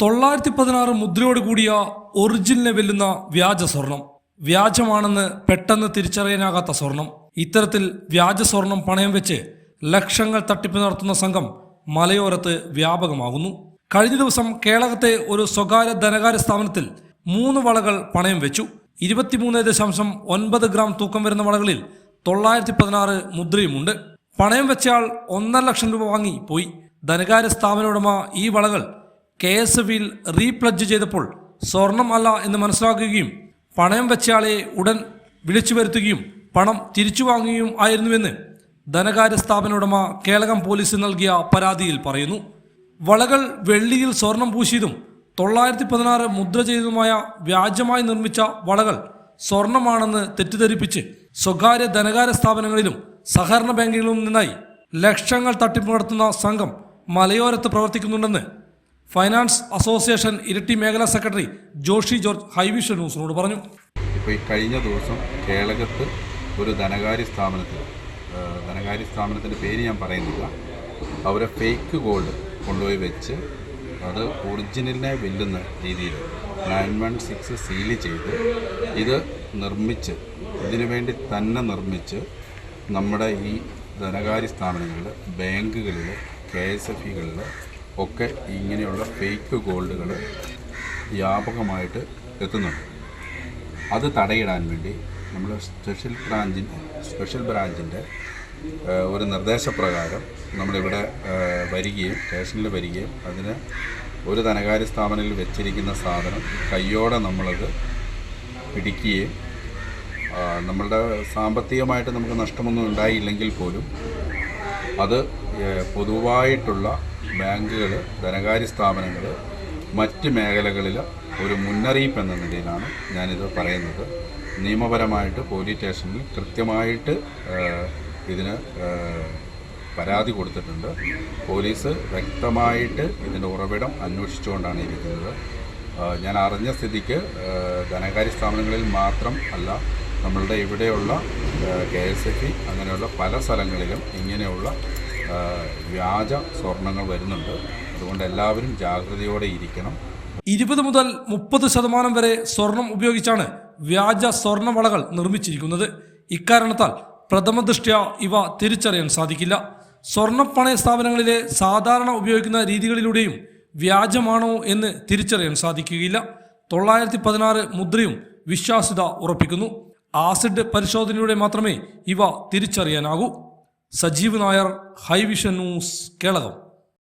തൊള്ളായിരത്തി പതിനാറ് മുദ്രയോട് കൂടിയ ഒറിജിനലിനെ വെല്ലുന്ന വ്യാജ സ്വർണം. വ്യാജമാണെന്ന് പെട്ടെന്ന് തിരിച്ചറിയാനാകാത്ത സ്വർണം. ഇത്തരത്തിൽ വ്യാജ സ്വർണം പണയം വെച്ച് ലക്ഷങ്ങൾ തട്ടിപ്പ് നടത്തുന്ന സംഘം മലയോരത്ത് വ്യാപകമാകുന്നു. കഴിഞ്ഞ ദിവസം കേളകത്തെ ഒരു സ്വകാര്യ ധനകാര്യ സ്ഥാപനത്തിൽ മൂന്ന് വളകൾ പണയം വെച്ചു. ഇരുപത്തിമൂന്ന് ദശാംശം ഒൻപത് ഗ്രാം തൂക്കം വരുന്ന വളകളിൽ തൊള്ളായിരത്തി പതിനാറ് മുദ്രയുമുണ്ട്. പണയം വെച്ചയാൾ ഒന്നര ലക്ഷം രൂപ വാങ്ങി പോയി. ധനകാര്യ സ്ഥാപന ഉടമ ഈ വളകൾ കെ എസ് എഫിൽ റീപ്ലഡ്ജ് ചെയ്തപ്പോൾ സ്വർണം അല്ല എന്ന് മനസ്സിലാക്കുകയും പണയം വെച്ചയാളെ ഉടൻ വിളിച്ചു വരുത്തുകയും പണം തിരിച്ചു വാങ്ങുകയും ആയിരുന്നുവെന്ന് ധനകാര്യ സ്ഥാപന ഉടമ കേളകം പോലീസിന് നൽകിയ പരാതിയിൽ പറയുന്നു. വളകൾ വെള്ളിയിൽ സ്വർണം പൂശിയതും തൊള്ളായിരത്തി പതിനാറ് മുദ്ര ചെയ്തതുമായ വ്യാജമായി നിർമ്മിച്ച വളകൾ സ്വർണമാണെന്ന് തെറ്റിദ്ധരിപ്പിച്ച് സ്വകാര്യ ധനകാര്യ സ്ഥാപനങ്ങളിലും സഹകരണ ബാങ്കുകളിലും നിന്നായി ലക്ഷങ്ങൾ തട്ടിപ്പ് നടത്തുന്ന സംഘം മലയോരത്ത് പ്രവർത്തിക്കുന്നുണ്ടെന്ന് ഫൈനാൻസ് അസോസിയേഷൻ ഇരട്ടി മേഖലാ സെക്രട്ടറി ജോഷി ജോർജ് ഹൈവിഷ ന്യൂസിനോട് പറഞ്ഞു. ഇപ്പോൾ ഈ കഴിഞ്ഞ ദിവസം കേളകത്ത് ഒരു ധനകാര്യ സ്ഥാപനത്തിൽ ധനകാര്യ സ്ഥാപനത്തിന്റെ പേര് ഞാൻ പറയുന്നില്ല. അവരെ ഫേക്ക് ഗോൾഡ് കൊണ്ടുപോയി വെച്ച് അത് ഒറിജിനലിനെ വെല്ലുന്ന രീതിയിൽ നയൻ വൺ സിക്സ് സീൽ ചെയ്ത് ഇത് നിർമ്മിച്ച് ഇതിനു വേണ്ടി തന്നെ നിർമ്മിച്ച് നമ്മുടെ ഈ ധനകാര്യ സ്ഥാപനങ്ങളിൽ ബാങ്കുകളിൽ കെ എസ് എഫ് ഇകളിൽ ഒക്കെ ഇങ്ങനെയുള്ള ഫേക്ക് ഗോൾഡുകൾ വ്യാപകമായിട്ട് എത്തുന്നുണ്ട്. അത് തടയിടാൻ വേണ്ടി നമ്മൾ സ്പെഷ്യൽ ബ്രാഞ്ചിൻ സ്പെഷ്യൽ ബ്രാഞ്ചിന്റെ ഒരു നിർദ്ദേശപ്രകാരം നമ്മളിവിടെ വരികയും സ്റ്റേഷനിൽ വരികയും അതിന് ഒരു ധനകാര്യ സ്ഥാപനത്തിൽ വെച്ചിരിക്കുന്ന സാധനം കയ്യോടെ നമ്മളത് പിടിക്കുകയും നമ്മളുടെ സാമ്പത്തികമായിട്ട് നമുക്ക് നഷ്ടമൊന്നും ഉണ്ടായില്ലെങ്കിൽ പോലും അത് പൊതുവായിട്ടുള്ള ബാങ്കുകൾ ധനകാര്യ സ്ഥാപനങ്ങൾ മറ്റ് മേഖലകളിൽ ഒരു മുന്നറിയിപ്പ് എന്ന നിലയിലാണ് ഞാനിത് പറയുന്നത്. നിയമപരമായിട്ട് പോലീസ് സ്റ്റേഷനിൽ കൃത്യമായിട്ട് ഇതിന് പരാതി കൊടുത്തിട്ടുണ്ട്. പോലീസ് വ്യക്തമായിട്ട് ഇതിന്റെ ഉറവിടം അന്വേഷിച്ചുകൊണ്ടാണ് ഇരിക്കുന്നത്. ഞാൻ അറിഞ്ഞ സ്ഥിതിക്ക് ധനകാര്യ സ്ഥാപനങ്ങളിൽ മാത്രം അല്ല നമ്മളുടെ ഇവിടെയുള്ള കെ എസ് എഫ് അങ്ങനെയുള്ള പല സ്ഥലങ്ങളിലും ഇങ്ങനെയുള്ള വ്യാജ സ്വർണങ്ങൾ വരുന്നുണ്ട്. അതുകൊണ്ട് എല്ലാവരും ജാഗ്രതയോടെ ഇരിക്കണം. ഇരുപത് മുതൽ മുപ്പത് ശതമാനം വരെ സ്വർണം ഉപയോഗിച്ചാണ് വ്യാജ സ്വർണവളകൾ നിർമ്മിച്ചിരിക്കുന്നത്. ഇക്കാരണത്താൽ പ്രഥമ ദൃഷ്ട്യാ ഇവ തിരിച്ചറിയാൻ സാധിക്കില്ല. സ്വർണപ്പണയ സ്ഥാപനങ്ങളിലെ സാധാരണ ഉപയോഗിക്കുന്ന രീതികളിലൂടെയും വ്യാജമാണോ എന്ന് തിരിച്ചറിയാൻ സാധിക്കുകയില്ല. തൊള്ളായിരത്തി പതിനാറ് മുദ്രയും വിശ്വാസ്യത ഉറപ്പിക്കുന്നു. ആസിഡ് പരിശോധനയിലൂടെ മാത്രമേ ഇവ തിരിച്ചറിയാനാകൂ. Sajeev Nair hi vision news Kelakam.